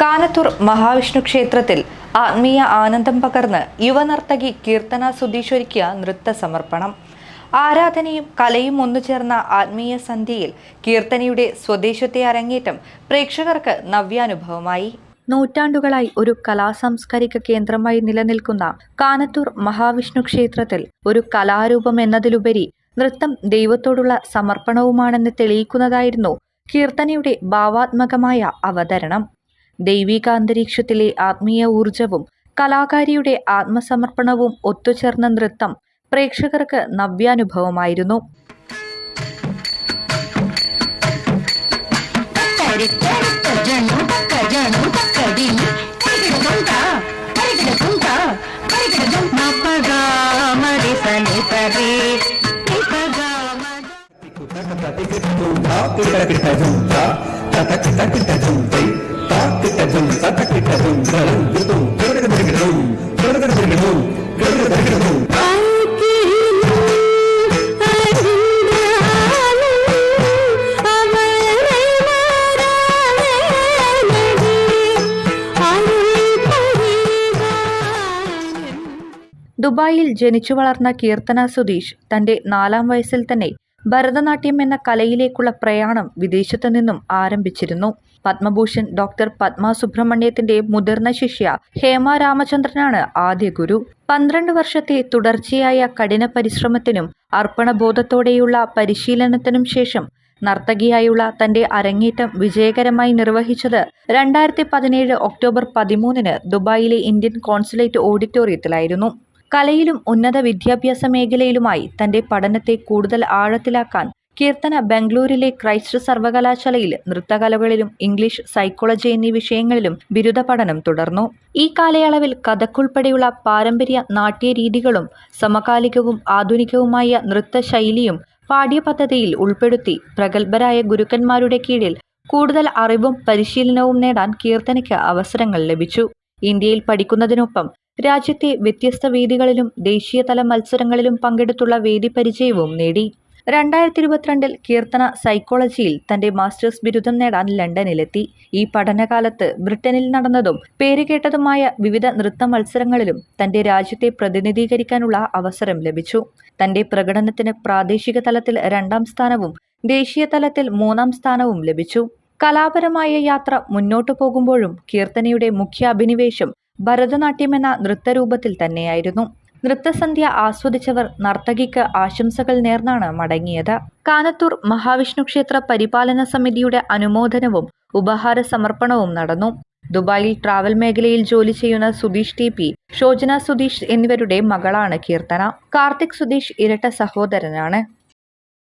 കാനത്തൂർ മഹാവിഷ്ണു ക്ഷേത്രത്തിൽ ആത്മീയ ആനന്ദം പകർന്ന് യുവനർത്തകി കീർത്തന സുധീഷ് ഒരുക്കിയ നൃത്ത സമർപ്പണം ആരാധനയും കലയും ഒന്നുചേർന്ന ആത്മീയ സന്ധ്യയിൽ കീർത്തനയുടെ സ്വദേശത്തെ അരങ്ങേറ്റം പ്രേക്ഷകർക്ക് നവ്യാനുഭവമായി. നൂറ്റാണ്ടുകളായി ഒരു കലാസാംസ്കാരിക കേന്ദ്രമായി നിലനിൽക്കുന്ന കാനത്തൂർ മഹാവിഷ്ണു ക്ഷേത്രത്തിൽ ഒരു കലാരൂപം എന്നതിലുപരി നൃത്തം ദൈവത്തോടുള്ള സമർപ്പണവുമാണെന്ന് തെളിയിക്കുന്നതായിരുന്നു കീർത്തനയുടെ ഭാവാത്മകമായ അവതരണം. ദൈവിക അന്തരീക്ഷത്തിലെ ആത്മീയ ഊർജവും കലാകാരിയുടെ ആത്മസമർപ്പണവും ഒത്തുചേർന്ന നൃത്തം പ്രേക്ഷകർക്ക് നവ്യാനുഭവമായിരുന്നു తడితడిత జను తక్క జను తక్కడి పరికిడ దొంత ദുബായിൽ ജനിച്ചു വളർന്ന കീർത്തന സുധീഷ് തന്റെ നാലാം വയസ്സിൽ തന്നെ ഭരതനാട്യം എന്ന കലയിലേക്കുള്ള പ്രയാണം വിദേശത്തു നിന്നും ആരംഭിച്ചിരുന്നു. പത്മഭൂഷൺ ഡോക്ടർ പത്മ സുബ്രഹ്മണ്യത്തിന്റെ മുതിർന്ന ശിഷ്യ ഹേമ രാമചന്ദ്രനാണ് ആദ്യ ഗുരു. പന്ത്രണ്ട് വർഷത്തെ തുടർച്ചയായ കഠിന പരിശ്രമത്തിനും അർപ്പണബോധത്തോടെയുള്ള പരിശീലനത്തിനും ശേഷം നർത്തകിയായുള്ള തന്റെ അരങ്ങേറ്റം വിജയകരമായി നിർവഹിച്ചത് രണ്ടായിരത്തി പതിനേഴ് ഒക്ടോബർ പതിമൂന്നിന് ദുബായിലെ ഇന്ത്യൻ കോൺസുലേറ്റ് ഓഡിറ്റോറിയത്തിലായിരുന്നു. കലയിലും ഉന്നത വിദ്യാഭ്യാസ മേഖലയിലുമായി തന്റെ പഠനത്തെ കൂടുതൽ ആഴത്തിലാക്കാൻ കീർത്തന ബംഗളൂരിലെ ക്രൈസ്റ്റ് സർവകലാശാലയിൽ നൃത്തകലകളിലും ഇംഗ്ലീഷ് സൈക്കോളജി എന്നീ വിഷയങ്ങളിലും ബിരുദ പഠനം തുടർന്നു. ഈ കാലയളവിൽ കഥക്കുൾപ്പെടെയുള്ള പാരമ്പര്യ നാട്യരീതികളും സമകാലികവും ആധുനികവുമായ നൃത്തശൈലിയും പാഠ്യപദ്ധതിയിൽ ഉൾപ്പെടുത്തി പ്രഗത്ഭരായ ഗുരുക്കന്മാരുടെ കീഴിൽ കൂടുതൽ അറിവും പരിശീലനവും നേടാൻ കീർത്തനയ്ക്ക് അവസരങ്ങൾ ലഭിച്ചു. ഇന്ത്യയിൽ പഠിക്കുന്നതിനൊപ്പം രാജ്യത്തെ വ്യത്യസ്ത വേദികളിലും ദേശീയതല മത്സരങ്ങളിലും പങ്കെടുത്തുള്ള വേദി പരിചയവും നേടി. രണ്ടായിരത്തി ഇരുപത്തിരണ്ടിൽ കീർത്തന സൈക്കോളജിയിൽ തന്റെ മാസ്റ്റേഴ്സ് ബിരുദം നേടാൻ ലണ്ടനിലെത്തി. ഈ പഠനകാലത്ത് ബ്രിട്ടനിൽ നടന്നതും പേരുകേട്ടതുമായ വിവിധ നൃത്ത മത്സരങ്ങളിലും തന്റെ രാജ്യത്തെ പ്രതിനിധീകരിക്കാനുള്ള അവസരം ലഭിച്ചു. തന്റെ പ്രകടനത്തിന് പ്രാദേശിക തലത്തിൽ രണ്ടാം സ്ഥാനവും ദേശീയ തലത്തിൽ മൂന്നാം സ്ഥാനവും ലഭിച്ചു. കലാപരമായ യാത്ര മുന്നോട്ടു പോകുമ്പോഴും കീർത്തനയുടെ മുഖ്യ അഭിനിവേശം ഭരതനാട്യം എന്ന നൃത്തരൂപത്തിൽ തന്നെയായിരുന്നു. നൃത്തസന്ധ്യ ആസ്വദിച്ചവർ നർത്തകിക്ക് ആശംസകൾ നേർന്നാണ് മടങ്ങിയത്. കാനത്തൂർ മഹാവിഷ്ണു ക്ഷേത്ര പരിപാലന സമിതിയുടെ അനുമോദനവും ഉപഹാര സമർപ്പണവും നടന്നു. ദുബായിൽ ട്രാവൽ മേഖലയിൽ ജോലി ചെയ്യുന്ന സുധീഷ് ടി പി ഷോജന സുധീഷ് എന്നിവരുടെ മകളാണ് കീർത്തന. കാർത്തിക് സുധീഷ് ഇരട്ട സഹോദരനാണ്.